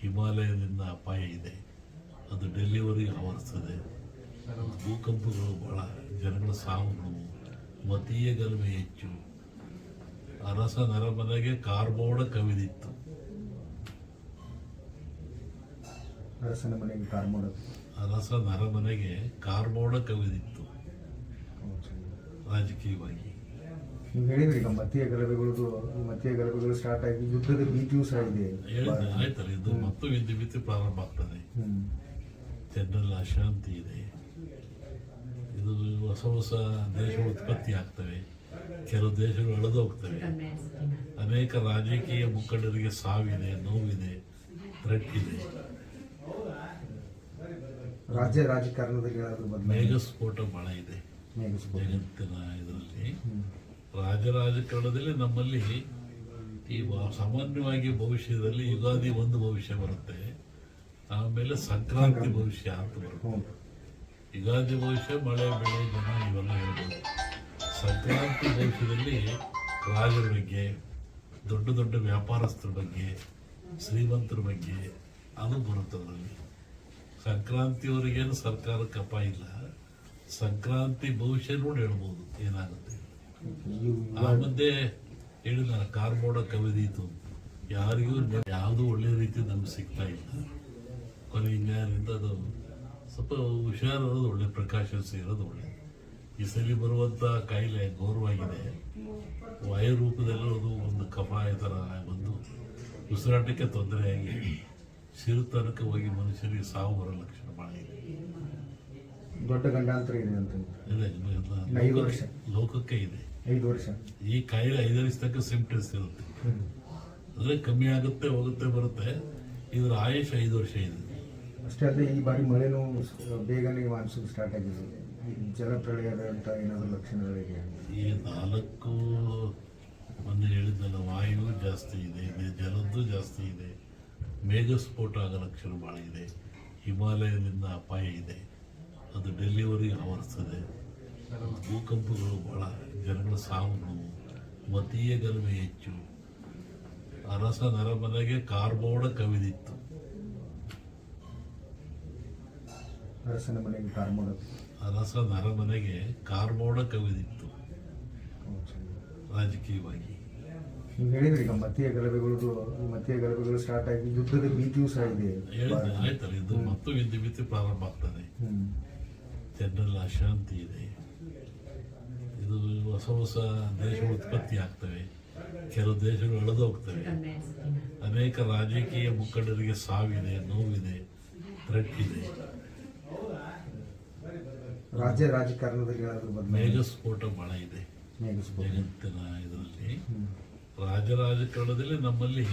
ಹಿಮಾಲಯದಿಂದ ಅಪಾಯ ಇದೆ. ಅದು ಡೆಲಿವರಿ ಆವರಿಸ್ತದೆ. ಭೂಕಂಪಗಳು ಬಹಳ ಜನಗಳ ಸಾವುಗಳು ಮತೀಯ ಗಲಭೆ ಹೆಚ್ಚು. ಅರಸ ನರಮನೆಗೆ ಕಾರ್ಬೋಡ ಕವಿದಿತ್ತು. ಅರಸನ ಮನೆಗೆ ಅರಸ ನರಮನೆಗೆ ಕಾರ್ಬೋಡ ಕವಿದಿತ್ತು. ರಾಜಕೀಯವಾಗಿ. ನೀವು ಹೇಳಿದ್ರಿ ಈಗ ಮತೀಯ ಗಲಭೆಗಳದು ಈ ಮತೀಯ ಗಲಭೆಗಳು ಸ್ಟಾರ್ಟ್ ಆಗಿ ಯುದ್ಧದ ಭೀತಿಯೂ ಸಹ ಇದೆ. ಆಯ್ತಲ್ಲ ಇದು ಮತ್ತು ಭೀತಿ ಪ್ರಾರಂಭ ಆಗ್ತದೆ. ಜನರಲ್ಲಿ ಅಶಾಂತಿ ಇದೆ. ಇದು ಹೊಸ ಹೊಸ ದೇಶ ಉತ್ಪತ್ತಿ ಆಗ್ತವೆ. ಕೆಲವು ದೇಶಗಳು ಅಳೆದು ಹೋಗ್ತವೆ. ಅನೇಕ ರಾಜಕೀಯ ಮುಖಂಡರಿಗೆ ಸಾವಿದೆ ನೋವಿದೆ ಥ್ರೆಟ್ ಇದೆ ರಾಜ್ಯ ರಾಜಕಾರಣದಲ್ಲಿ ಮೇಘಸ್ಫೋಟ ಬಹಳ ಇದೆ. ಜಗತ್ತಿನ ಇದರಲ್ಲಿ. ರಾಜಕಾರಣದಲ್ಲಿ ನಮ್ಮಲ್ಲಿ ಈ ಸಾಮಾನ್ಯವಾಗಿ ಭವಿಷ್ಯದಲ್ಲಿ ಯುಗಾದಿ ಒಂದು ಭವಿಷ್ಯ ಬರುತ್ತೆ. ಆಮೇಲೆ ಸಂಕ್ರಾಂತಿ ಭವಿಷ್ಯ ಅಂತ ಬರುತ್ತೆ. ಯುಗಾದಿ ಭವಿಷ್ಯ ಮಳೆ ಬೆಳೆ ಜನ ಇವೆಲ್ಲ ಹೇಳ್ಬೋದು. ಸಂಕ್ರಾಂತಿ ಭವಿಷ್ಯದಲ್ಲಿ ರಾಜರ ಬಗ್ಗೆ ದೊಡ್ಡ ದೊಡ್ಡ ವ್ಯಾಪಾರಸ್ಥರ ಬಗ್ಗೆ ಶ್ರೀಮಂತರ ಬಗ್ಗೆ ಅದು ಬರುತ್ತೆ ಅದರಲ್ಲಿ. ಸಂಕ್ರಾಂತಿಯವರಿಗೇನು ಸರ್ಕಾರ ಅಪಾಯ ಇಲ್ಲ. ಸಂಕ್ರಾಂತಿ ಭವಿಷ್ಯ ನೋಡಿ ಹೇಳ್ಬೋದು ಏನಾಗುತ್ತೆ. ಇವು- ಹೇಳಿ ನಾನು ಕಾರ್ ಮೋಡ ಕವಿದೀತು. ಯಾರಿಗೂ ಯಾವುದೂ ಒಳ್ಳೆ ರೀತಿ ನಮ್ಗೆ ಸಿಗ್ತಾ ಇಲ್ಲ. ಕೊನೆ ಇನ್ಯಾರಿಂದ ಅದು ಸ್ವಲ್ಪ ಹುಷಾರಿರೋದು ಒಳ್ಳೆ ಪ್ರಕಾಶ ಇರೋದು ಒಳ್ಳೆ. ಈ ಸಲ ಬರುವಂಥ ಕಾಯಿಲೆ ಘೋರವಾಗಿದೆ. ವಾಯು ರೂಪದಲ್ಲಿ ಅದು ಒಂದು ಕಫಾಯ ಥರ ಬಂದು ಉಸಿರಾಟಕ್ಕೆ ತೊಂದರೆಯಾಗಿ ಸಿರುತನಕ ಹೋಗಿ ಮನುಷ್ಯರಿಗೆ ಸಾವು ಬರೋ ಲಕ್ಷಣ ಮಾಡಿದೆ ದೊಡ್ಡ ಗಂಡಾಂತರ ಇದೆ ಅಂತ ಇದೆ, ಎಲ್ಲ ಐದು ವರ್ಷ. ಲೋಕಕ್ಕೆ ಇದೆ. ಐದು ವರ್ಷ. ಈ ಕಾಯಿಲೆ ಐದು ವರ್ಷ ತನಕ ಸಿಂಪ್ಟಮ್ಸ್ ಇರುತ್ತೆ. ಅಂದ್ರೆ ಕಮ್ಮಿ ಆಗುತ್ತೆ ಹೋಗುತ್ತೆ ಬರುತ್ತೆ. ಇದರ ಆಯುಷ್ ಐದು ವರ್ಷ ಇದೆ. ಅಷ್ಟೇ ಅಲ್ಲದೆ ಈ ಬಾರಿ ಮಳೆನೂ ಬೇಗನೆ ಮಾನ್ಸೂನ್ ಸ್ಟಾರ್ಟ್ ಆಗಿದೆ. ಜಲಪ್ರಳಯದ ಅಂತ ಏನಾದರೂ ಲಕ್ಷಣಗಳಿಗೆ ಈ ನಾಲ್ಕು ಮೊನ್ನೆ ಹೇಳಿದ್ದಲ್ಲ ವಾಯು ಜಾಸ್ತಿ ಇದೆ ಇದೆ ಜಲದ್ದು ಜಾಸ್ತಿ ಇದೆ. ಮೇಘಸ್ಫೋಟ ಆಗೋ ಲಕ್ಷಣ ಭಾಳ ಇದೆ. ಹಿಮಾಲಯದಿಂದ ಅಪಾಯ ಇದೆ. ಅದು ಡೆಲ್ಲಿವರೆಗೆ ಆವರಿಸ್ತದೆ. ಭೂಕಂಪಗಳು ಬಹಳ ಜನಗಳ ಸಾವುಗಳು ಮತೀಯ ಗಲಭೆ ಹೆಚ್ಚು. ಅರಸ ನರಮನೆಗೆ ಕಾರ್ಬೋಡ ಕವಿದಿತ್ತು. ಅರಸನ ಮನೆಗೆ ಅರಸ ನರಮನೆಗೆ ಕಾರ್ಬೋಡ ಕವಿದಿತ್ತು. ರಾಜಕೀಯವಾಗಿ. ನೀವು ಹೇಳಿದ್ರಿ ಈಗ ಮತೀಯ ಗಲಭೆಗಳು ಮತೀಯ ಗಲಭೆಗಳು ಸ್ಟಾರ್ಟ್ ಆಗಿ ಯುದ್ಧದ ಭೀತಿಯೂ ಸಹ ಇದೆ. ಆಯ್ತಲ್ಲ ಇದು ಮತ್ತು ವಿದ್ಯುತ್ ಭೀತಿ ಪ್ರಾರಂಭ ಆಗ್ತದೆ. ಜನರಲ್ಲಿ ಅಶಾಂತಿ ಇದೆ. ಇದು ಹೊಸ ಹೊಸ ದೇಶಗಳು ಉತ್ಪತ್ತಿ ಆಗ್ತವೆ. ಕೆಲವು ದೇಶಗಳು ಅಳೆದು ಹೋಗ್ತವೆ. ಅನೇಕ ರಾಜಕೀಯ ಮುಖಂಡರಿಗೆ ಸಾವಿದೆ ನೋವಿದೆ ಥ್ರೆಟ್ ಇದೆ ರಾಜ್ಯ ರಾಜಕಾರಣದಲ್ಲಿ ಮೇಘಸ್ಫೋಟ ಬಹಳ ಇದೆ. ಜಗತ್ತಿನ ಇದರಲ್ಲಿ. ಹ್ಮ್. ರಾಜ ರಾಜಕಾರಣದಲ್ಲಿ ನಮ್ಮಲ್ಲಿ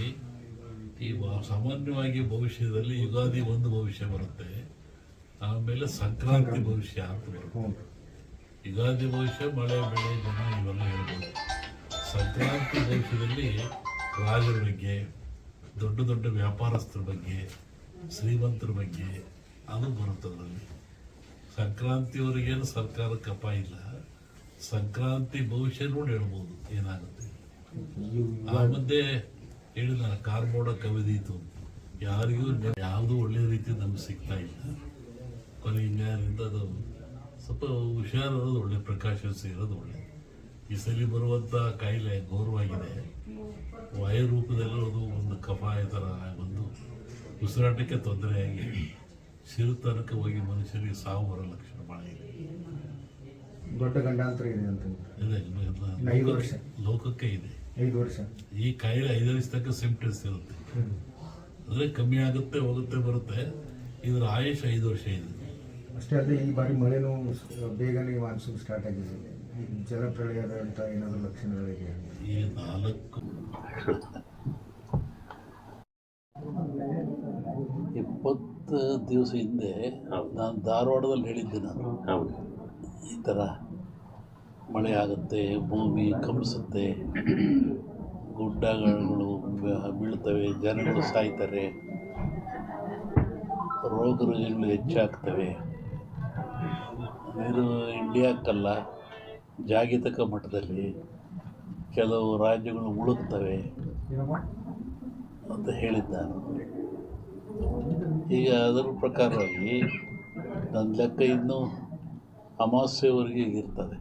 ಈ ಸಾಮಾನ್ಯವಾಗಿ ಭವಿಷ್ಯದಲ್ಲಿ ಯುಗಾದಿ ಒಂದು ಭವಿಷ್ಯ ಬರುತ್ತೆ. ಆಮೇಲೆ ಸಂಕ್ರಾಂತಿ ಭವಿಷ್ಯ ಅಂತ ಯುಗಾದಿ ಭವಿಷ್ಯ ಮಳೆ ಬೆಳೆ ಜನ ಇವೆಲ್ಲ ಹೇಳ್ಬೋದು. ಸಂಕ್ರಾಂತಿ ಭವಿಷ್ಯದಲ್ಲಿ ರಾಜರ ಬಗ್ಗೆ ದೊಡ್ಡ ದೊಡ್ಡ ವ್ಯಾಪಾರಸ್ಥರ ಬಗ್ಗೆ ಶ್ರೀಮಂತರ ಬಗ್ಗೆ ಅದು ಬರುತ್ತೆ ಅದರಲ್ಲಿ. ಸಂಕ್ರಾಂತಿಯವರಿಗೇನು ಸರ್ಕಾರ ಕಪ ಇಲ್ಲ. ಸಂಕ್ರಾಂತಿ ಭವಿಷ್ಯ ನೋಡಿ ಹೇಳ್ಬೋದು ಏನಾಗುತ್ತೆ. ಆ ಮಧ್ಯೆ ಹೇಳಿದ ಕಾರ್ಮೋಡ ಕವಿದೀತು ಯಾರಿಗೂ ಯಾವುದೂ ಒಳ್ಳೆ ರೀತಿ ನಮ್ಗೆ ಸಿಗ್ತಾ ಇಲ್ಲ. ಹಿಂಗಾರಿಂದ ಅದು ಸ್ವಲ್ಪ ಹುಷಾರಿರೋದು ಒಳ್ಳೆ ಪ್ರಕಾಶ ಇರೋದು ಒಳ್ಳೆ. ಈ ಸಲ ಬರುವಂಥ ಕಾಯಿಲೆ ಘೋರವಾಗಿದೆ. ವಾಯು ರೂಪದಲ್ಲಿ ಅದು ಒಂದು ಕಫಾಯ ಥರ ಬಂದು ಉಸಿರಾಟಕ್ಕೆ ತೊಂದರೆಯಾಗಿ ಸಿರುತನಕ್ಕೆ ಹೋಗಿ ಮನುಷ್ಯರಿಗೆ ಸಾವು ಬರೋ ಲಕ್ಷಣ ಭಾಳ ಇದೆ. ದೊಡ್ಡ ಗಂಡಾಂತರ ಇದೆ ಅಂತ ಇದೆ, ಐದು ವರ್ಷ. ಲೋಕಕ್ಕೆ ಇದೆ. ಐದು ವರ್ಷ. ಈ ಕಾಯಿಲೆ ಐದು ವರ್ಷ ತನಕ ಸಿಂಪ್ಟಮ್ಸ್ ಇರುತ್ತೆ. ಅಂದ್ರೆ ಕಮ್ಮಿ ಆಗುತ್ತೆ ಹೋಗುತ್ತೆ ಬರುತ್ತೆ. ಇದರ ಆಯುಷ್ ಐದು ವರ್ಷ ಇದೆ. ಅಷ್ಟೇ ಅಲ್ಲದೆ ಈ ಬಾರಿ ಮಳೆನೂ ಸ- ಬೇಗನೆ ಮಾನ್ಸೂನ್ ಸ್ಟಾರ್ಟ್ ಆಗಿದೆ. ಈ ಜಲಪ್ರಳಯದ ಅಂತ ಏನಾದರೂ ಲಕ್ಷಣಗಳಿಗೆ ಈ ನಾಲ್ಕು ಇಪ್ಪತ್ತು ದಿವಸ ಹಿಂದೆ ನಾನು ಧಾರವಾಡದಲ್ಲಿ ಹೇಳಿದ್ದೆ ನಾನು. ಹೌದು. ಈ ಥರ ಮಳೆ ಆಗುತ್ತೆ ಭೂಮಿ ಕಂಪಿಸುತ್ತೆ ಗುಡ್ಡಗಳು ಬೀಳ್ತವೆ ಜನಗಳು ಸಾಯ್ತಾರೆ ರೋಗ ರುಜಿನಗಳು ಹೆಚ್ಚಾಗ್ತವೆ. ಇದು ಇಂಡಿಯಾಕ್ಕಲ್ಲ, ಜಾಗತಿಕ ಮಟ್ಟದಲ್ಲಿ ಕೆಲವು ರಾಜ್ಯಗಳು ಮುಳುಗ್ತವೆ ಅಂತ ಹೇಳಿದ್ದ ನಾನು ಈಗ ಅದರ ಪ್ರಕಾರವಾಗಿ ನನ್ನ ಲೆಕ್ಕ ಇನ್ನೂ ಅಮಾಸ್ಯೆವರೆಗೆ ಇರ್ತದೆ.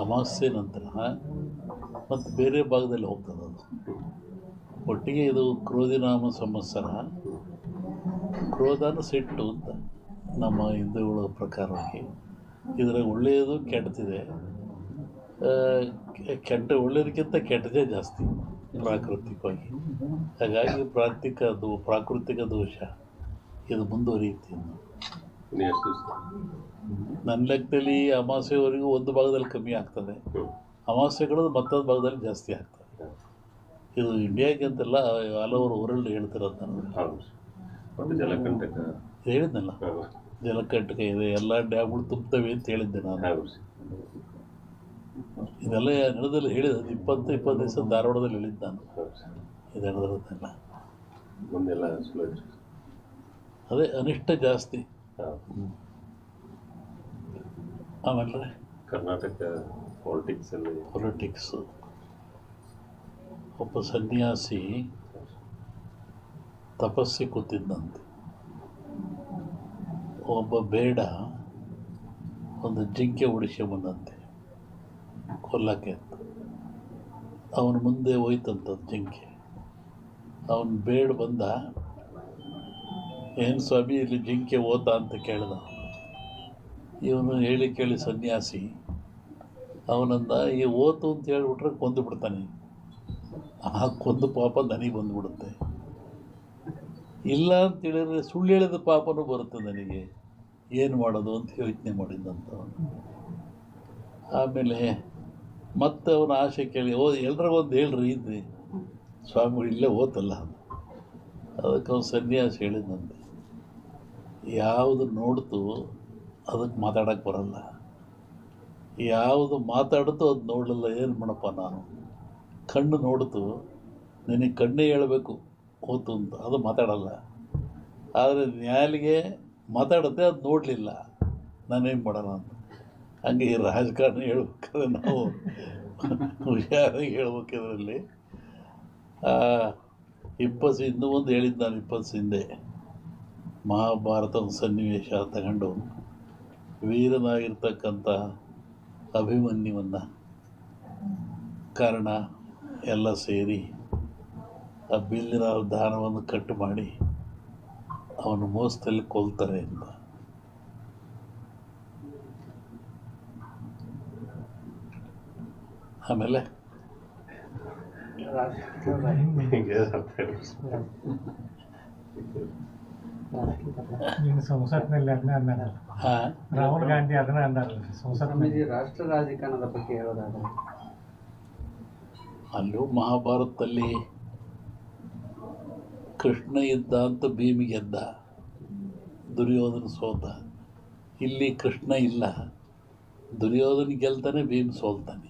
ಅಮಾವಾಸ್ಯೆ ನಂತರ ಮತ್ತು ಬೇರೆ ಭಾಗದಲ್ಲಿ ಹೋಗ್ತದೆ ಅದು. ಒಟ್ಟಿಗೆ ಇದು ಕ್ರೋಧಿನಾಮ ಸಂವತ್ಸರ, ಕ್ರೋಧನ ಸಿಟ್ಟು ಅಂತ. ನಮ್ಮ ಹಿಂದೂಗಳ ಪ್ರಕಾರವಾಗಿ ಇದರ ಒಳ್ಳೆಯದು ಕೆಟ್ಟದಿದೆ. ಕೆಟ್ಟ ಒಳ್ಳೆಯದಕ್ಕಿಂತ ಕೆಟ್ಟದೇ ಜಾಸ್ತಿ ಪ್ರಾಕೃತಿಕವಾಗಿ. ಹಾಗಾಗಿ ಪ್ರಾಕೃತಿಕ ದೋ ಪ್ರಾಕೃತಿಕ ದೋಷ ಇದು ಮುಂದುವರಿಯುತ್ತೆ. ನನ್ನ ಲೆಕ್ಕದಲ್ಲಿ ಅಮಾವಾಸ್ಯೆವರೆಗೂ ಒಂದು ಭಾಗದಲ್ಲಿ ಕಮ್ಮಿ ಆಗ್ತದೆ. ಅಮಾವಾಸ್ಯೆಗಳು ಮತ್ತೊಂದು ಭಾಗದಲ್ಲಿ ಜಾಸ್ತಿ ಆಗ್ತದೆ. ಇದು ಇಂಡಿಯಾಗೆ ಅಂತಲ್ಲ ಹಲವರು ವರ್ಲ್ಡ್ ಹೇಳ್ತಿರೋದು ಜಲಕಂಟಕ. ಹೇಳಿದ್ನಲ್ಲ. ಹೌದು ಜಲಕಂಟಕ ಇದೆ ಎಲ್ಲ ಡ್ಯಾಮ್ಗಳು ತುಂಬ್ತವೆ ಅಂತ ಹೇಳಿದ್ದೆ ನಾನು. ಇದೆಲ್ಲ ನಡೆದಲ್ಲಿ ಹೇಳಿದ ಇಪ್ಪತ್ತು ಇಪ್ಪತ್ತು ದಿವಸ ಧಾರವಾಡದಲ್ಲಿ ಹೇಳಿದ್ದು ನಾನು. ಇದು ನಡೆದಿರೋದೆಲ್ಲ ಮುಂದೆಲ್ಲ ಅದೇ ಅನಿಷ್ಟ ಜಾಸ್ತಿ. ಆಮೇಲೆ? ಕರ್ನಾಟಕ ಪಾಲಿಟಿಕ್ಸ್ ಅಲ್ಲಿ ಪೊಲಿಟಿಕ್ಸು ಒಬ್ಬ ಸನ್ಯಾಸಿ ತಪಸ್ಸಿ ಕೂತಿದ್ದಂತೆ ಒಬ್ಬ ಬೇಡ, ಒಂದು ಜಿಂಕೆ ಬಂದಂತೆ, ಕೊಲ್ಲಕ್ಕೆ ಅಂತ. ಅವನ ಮುಂದೆ ಹೋಯ್ತಂತದ್ದು ಜಿಂಕೆ. ಅವನು ಬೇಡ ಬಂದ, ಏನು ಸ್ವಾಮಿ, ಇಲ್ಲಿ ಜಿಂಕೆ ಓದ್ತಾ ಅಂತ ಕೇಳಿದ. ಇವನು ಹೇಳಿ ಕೇಳಿ ಸನ್ಯಾಸಿ, ಅವನಂದ, ಈ ಓತು ಅಂತ ಹೇಳ್ಬಿಟ್ರೆ ಕೊಂದು ಬಿಡ್ತಾನೆ. ಆ ಕೊಂದು ಪಾಪ ನನಗೆ ಬಂದುಬಿಡುತ್ತೆ. ಇಲ್ಲ ಅಂತೇಳಿದ್ರೆ ಸುಳ್ಳು ಹೇಳಿದ ಪಾಪನೂ ಬರುತ್ತೆ ನನಗೆ. ಏನು ಮಾಡೋದು ಅಂತ ಯೋಚನೆ ಮಾಡಿದ್ದಂತ ಆಮೇಲೆ ಮತ್ತೆ ಅವನ ಆಸೆ ಕೇಳಿ, ಓ ಎಲ್ರಿಗೊಂದು ಹೇಳ್ರಿ ಇದ್ರಿ. ಸ್ವಾಮಿಗಳು ಇಲ್ಲೇ ಓತಲ್ಲ ಅದಕ್ಕೆ ಅವನು ಸನ್ಯಾಸ ಹೇಳಿದಂತೆ. ಯಾವುದು ನೋಡ್ತು ಅದಕ್ಕೆ ಮಾತಾಡೋಕ್ಕೆ ಬರಲ್ಲ. ಯಾವುದು ಮಾತಾಡ್ತು ಅದು ನೋಡಲಿಲ್ಲ, ಏನು ಮಾಡಪ್ಪ ನಾನು? ಕಣ್ಣು ನೋಡ್ತು, ನಿನಗೆ ಕಣ್ಣೇ ಹೇಳಬೇಕು, ಓತು ಅಂತ. ಅದು ಮಾತಾಡಲ್ಲ. ಆದರೆ ನ್ಯಾಯಾಲಿಗೆ ಮಾತಾಡುತ್ತೆ ಅದು ನೋಡಲಿಲ್ಲ. ನಾನೇನು ಮಾಡೋಣ ಅಂತ. ಹಂಗೆ ಈ ರಾಜಕಾರಣ ಹೇಳ್ಬೇಕಾದ್ರೆ ನಾವು ಹುಷಾರಾಗಿ ಹೇಳ್ಬೇಕು ಇದರಲ್ಲಿ. ಇಪ್ಪತ್ತು ಇನ್ನೂ ಒಂದು ಹೇಳಿದ್ದು ನಾನು ಇಪ್ಪತ್ತು ಹಿಂದೆ. ಮಹಾಭಾರತ ಒಂದು ಸನ್ನಿವೇಶ ತಗೊಂಡು ವೀರನಾಗಿರ್ತಕ್ಕಂಥ ಅಭಿಮನ್ಯುವನ್ನು ಕಾರಣ ಎಲ್ಲ ಸೇರಿ ಆ ಬಿಲ್ಲಿನ ದಾನವನ್ನು ಕಟ್ಟು ಮಾಡಿ ಅವನು ಮೋಸದಲ್ಲಿ ಕೊಲ್ತಾರೆ ಅಂತ. ಆಮೇಲೆ? ಸಂಸತ್ನಲ್ಲಿ ರಾಹುಲ್ ಗಾಂಧಿ ಅದನ್ನ ಅಂದಾರಲ್ಲ ಸ್ವಾಮೀಜಿ ರಾಷ್ಟ್ರ ರಾಜಕಾರಣದ ಬಗ್ಗೆ ಹೇಳೋದಾದ್ರೆ. ಅಲ್ಲೂ ಮಹಾಭಾರತದಲ್ಲಿ ಕೃಷ್ಣ ಇದ್ದ ಅಂತ ಭೀಮಿ ಗೆದ್ದ. ದುರ್ಯೋಧನ ಸೋತ. ಇಲ್ಲಿ ಕೃಷ್ಣ ಇಲ್ಲ. ದುರ್ಯೋಧನ ಗೆಲ್ತಾನೆ ಭೀಮ್ ಸೋಲ್ತಾನೆ.